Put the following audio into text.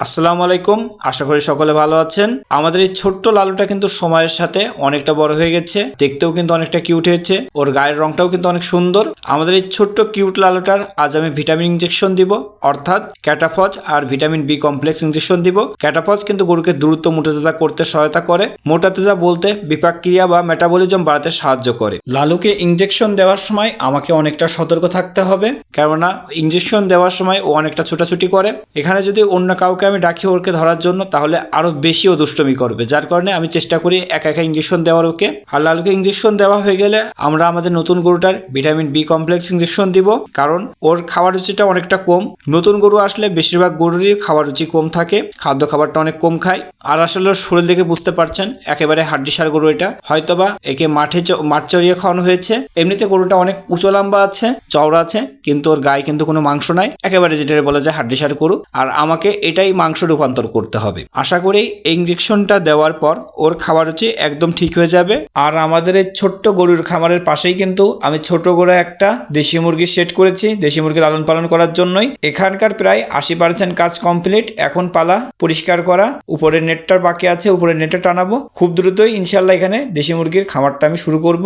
আসসালামু আলাইকুম। আশা করি সকলে ভালো আছেন। আমাদের এই ছোট্ট লালুটা কিন্তু সময়ের সাথে অনেকটা বড় হয়ে গেছে। দেখতেও কিন্তু অনেকটা কিউট হয়েছে। ওর গায়ের রংটাও কিন্তু অনেক সুন্দর। আমাদের এই ছোট্ট কিউট লালুটার আজ আমি ভিটামিন ইঞ্জেকশন দিব। অর্থাৎ ক্যাটাফজ আর ভিটামিন বি কমপ্লেক্স ইনজেকশন দিব। ক্যাটাফজ কিন্তু গরুকে দ্রুত মোটাতাজা করতে সহায়তা করে। মোটাতাজা বলতে বিপাক ক্রিয়া বা মেটাবলিজম বাড়াতে সাহায্য করে। লালুকে ইনজেকশন দেওয়ার সময় আমাকে অনেকটা সতর্ক থাকতে হবে। কেননা ইঞ্জেকশন দেওয়ার সময় ও অনেকটা ছোটাছুটি করে। এখানে যদি অন্য কাউকে আমি ডাকি ওরকে ধরার জন্য, তাহলে আরও বেশি ও দুষ্টমি করবে। যার কারণে আমি চেষ্টা করি একা একা ইঞ্জেকশন দেওয়ার ওকে। আর লালুকে ইঞ্জেকশন দেওয়া হয়ে গেলে আমরা আমাদের নতুন গরুটার ভিটামিন বি কমপ্লেক্স ইঞ্জেকশন দিব, কারণ ওর খাওয়ার রুচিটা অনেকটা কম। নতুন গরু আসলে বেশিরভাগ গরুরই খাওয়ার রুচি কম থাকে, খাদ্য খাবারটা অনেক কম খায়। আর আসলে শরীর দেখে বুঝতে পারছেন, একেবারে হাড্ডিসার গরু এটা। হয়তোবা একে মাঠে মাঠ চড়িয়ে খাওয়ানো হয়েছে। এমনিতে গরুটা অনেক উঁচু লম্বা আছে, চওড়া আছে, কিন্তু ওর গায়ে কিন্তু কোনো মাংস নাই। একেবারে যেটা বলা যায় হাড্ডিসার গরু। আর আমাকে এটাই মাংস রূপান্তর করতে হবে। আশা করি ইঞ্জেকশনটা দেওয়ার পর ওর খাবার হচ্ছে একদম ঠিক হয়ে যাবে। আর আমাদের এই ছোট্ট গরুর খামারের পাশেই কিন্তু আমি ছোট করে একটা দেশি মুরগি সেট করেছি, দেশি মুরগি লালন পালন করার জন্যই। এখানকার প্রায় আশি পার্সেন্ট কাজ কমপ্লিট এখন পালা পরিষ্কার করা। উপরের নেটটার বাকি আছে, উপরের নেটে টানাবো। খুব দ্রুতই ইনশাল্লাহ এখানে দেশি মুরগির খামারটা আমি শুরু করব।